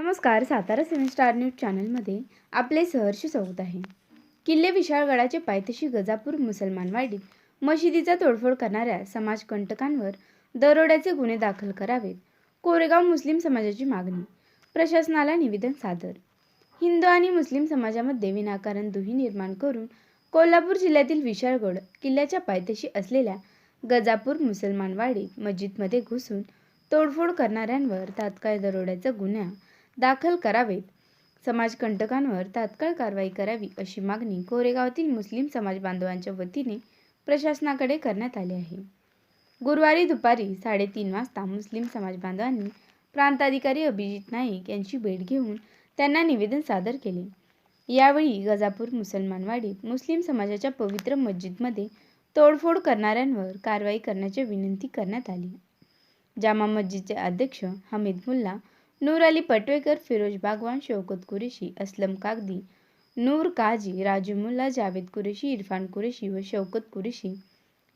नमस्कार सातारा सेवन star news चॅनलमध्ये आपले सहर्ष स्वागत आहे. किल्ले विशाळगडाचे पायथ्याशी गजापूर मुसलमानवाडीत मशिदीचा तोडफोड करणाऱ्या समाजकंटकांवर दरोड्याचे गुन्हे दाखल करावेत कोरेगाव मुस्लिम समाजाची मागणी प्रशासनाला निवेदन सादर. हिंदू आणि मुस्लिम समाजामध्ये विनाकारण दुही निर्माण करून कोल्हापूर जिल्ह्यातील विशाळगड किल्ल्याच्या पायथ्याशी असलेल्या गजापूर मुसलमानवाडीत मस्जिदमध्ये घुसून तोडफोड करणाऱ्यांवर तात्काळ दरोड्याचा गुन्हा दाखल करावेत. समाजकंटकांवर तात्काळ कारवाई करावी अशी मागणी कोरेगावातील मुस्लिम समाज बांधवांच्या वतीने प्रशासनाकडे करण्यात आली आहे. गुरुवारी दुपारी साडेतीन वाजता मुस्लिम समाज बांधवांनी प्रांताधिकारी अभिजित नाईक यांची भेट घेऊन त्यांना निवेदन सादर केले. यावेळी गजापूर मुसलमानवाडीत मुस्लिम समाजाच्या पवित्र मस्जिदमध्ये तोडफोड करणाऱ्यांवर कारवाई करण्याची विनंती करण्यात आली. जामा मस्जिदचे अध्यक्ष हमीद मुल्ला नूर अली पटवेकर फिरोज बागवान शौकत कुरेशी असलम कागदी नूर काजी राजू मुल्ला जावेद कुरेशी इरफान कुरेशी व शौकत कुरेशी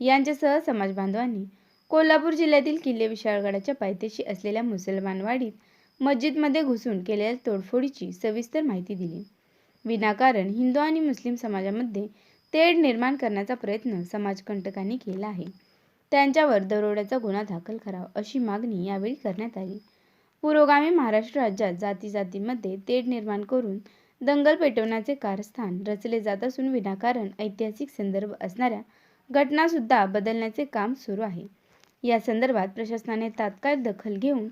यांच्यासह समाज बांधवांनी कोल्हापूर जिल्ह्यातील किल्ले विशाळगडाच्या पायथ्याशी असलेल्या मुसलमानवाडीत मस्जिदमध्ये घुसून केलेल्या तोडफोडीची सविस्तर माहिती दिली. विनाकारण हिंदू आणि मुस्लिम समाजामध्ये तेढ निर्माण करण्याचा प्रयत्न समाजकंटकांनी केला आहे. त्यांच्यावर दरोड्याचा गुन्हा दाखल करावा अशी मागणी यावेळी करण्यात आली. पुरोगामी महाराष्ट्र राज्यात जाती जातीमध्ये तेढ निर्माण करून दंगल पेटवण्याचे कारस्थान रचले जात असून विनाकारण ऐतिहासिक संदर्भ असणाऱ्या घटनासुद्धा बदलण्याचे काम सुरू आहे. या संदर्भात प्रशासनाने तात्काळ दखल घेऊन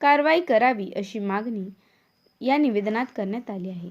कारवाई करावी अशी मागणी या निवेदनात करण्यात आली आहे.